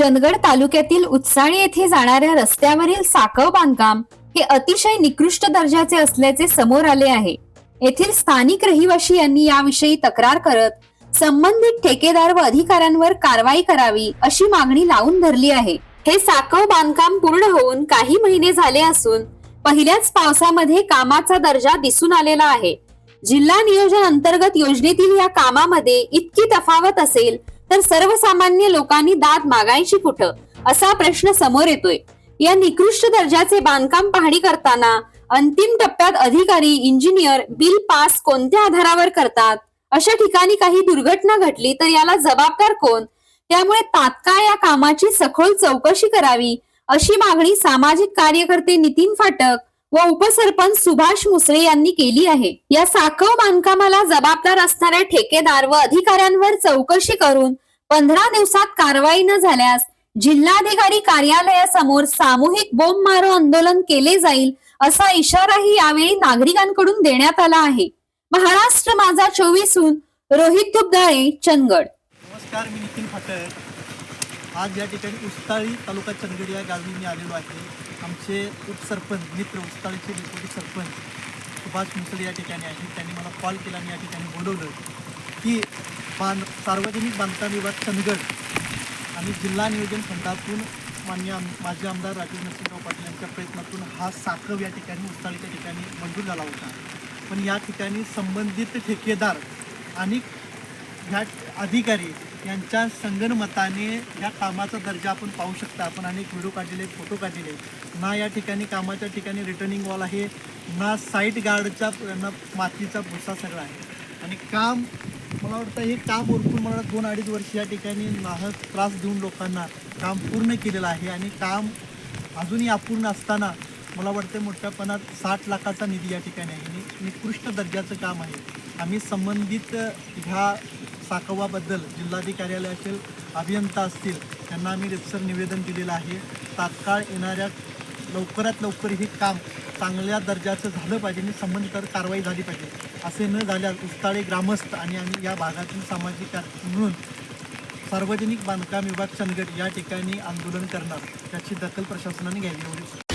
चंदगड तालुक्यातील उत्साळी येथे जाणाऱ्या रस्त्यावरील साकव बांधकाम हे अतिशय निकृष्ट दर्जाचे असल्याचे समोर आले आहे. येथील स्थानिक रहिवाशी यांनी याविषयी तक्रार करत संबंधित ठेकेदार व अधिकाऱ्यांवर कारवाई करावी अशी मागणी लावून धरली आहे. हे साकव बांधकाम पूर्ण होऊन काही महिने झाले असून पहिल्याच पावसामध्ये कामाचा दर्जा दिसून आलेला आहे. जिल्हा नियोजन अंतर्गत योजनेतील या कामामध्ये इतकी तफावत असेल तर सर्वसामान्य लोकांनी दाद मागायची कुठं? असा प्रश्न समोर येतोय. या निकृष्ट दर्जाचे बांधकाम पाहणी करताना अंतिम टप्प्यात अधिकारी इंजिनियर बिल पास कोणत्या आधारावर करतात? अशा ठिकाणी काही दुर्घटना घडली तर याला जबाबदार कोण? त्यामुळे तात्काळ या कामाची सखोल चौकशी करावी अशी मागणी सामाजिक कार्यकर्ते नितीन फाटक व उपसरपंच सुभाष मुसळे यांनी केली आहे. या साखव बांधकामाला जबाबदार असणाऱ्या ठेकेदार व अधिकाऱ्यांवर चौकशी करून पंधरा दिवसात कारवाई न झाल्यास जिल्हाधिकारी कार्यालयासमोर सामूहिक बोंब मारो आंदोलन केले जाईल असा इशाराही यावेळी नागरिकांकडून देण्यात आला आहे. महाराष्ट्र माझा चोवीसहून रोहित दुबदाळे चंदगड. नमस्कार मी नितीन फाटक आज या ठिकाणी उस्ताळी तालुका चंदगड या गावी मी आलेलो आहे. आमचे उपसरपंच मित्र उस्ताळीचे डेप्युटी सरपंच सुभाष मुसळे या ठिकाणी आहेत. त्यांनी मला कॉल केला आणि या ठिकाणी बोलवलं की बांध सार्वजनिक बांधकाम विभाग चंदगड आणि जिल्हा नियोजन फंडातून मान्य आम माजी आमदार राजीव नरसिंहराव पाटील यांच्या प्रयत्नातून हा साखर या ठिकाणी उस्ताळीच्या ठिकाणी मंजूर झाला होता. पण या ठिकाणी संबंधित ठेकेदार आणि ह्या अधिकारी यांच्या संगणमताने या कामाचा दर्जा आपण पाहू शकता. आपण अनेक व्हिडिओ काढलेले फोटो काढलेले. ना या ठिकाणी कामाच्या ठिकाणी रिटर्निंग वॉल आहे ना साईट गार्डच्या ना मातीचा भुसा सगळा आहे. आणि काम मला वाटतं हे काम उरकून मला दोन अडीच वर्ष या ठिकाणी नाहक त्रास देऊन लोकांना काम पूर्ण केलेलं आहे आणि काम अजूनही अपूर्ण असताना मला वाटतं मोठ्यापणात साठ लाखाचा निधी या ठिकाणी आहे. आणि निकृष्ट दर्जाचं काम आहे. आम्ही संबंधित ह्या साकवाबद्दल जिल्हाधिकार्यालय असेल अभियंता असतील त्यांना आम्ही रितसर निवेदन दिलेलं आहे. तात्काळ येणाऱ्या लवकरात लवकर हे काम चांगल्या दर्जाचं झालं पाहिजे आणि संबंधित कारवाई झाली पाहिजे. असे न झाल्यास उस्ताळे ग्रामस्थ आणि आम्ही या भागातील सामाजिक म्हणून सार्वजनिक बांधकाम विभाग चंदगड या ठिकाणी आंदोलन करणार त्याची दखल प्रशासनाने घ्यावी एवढी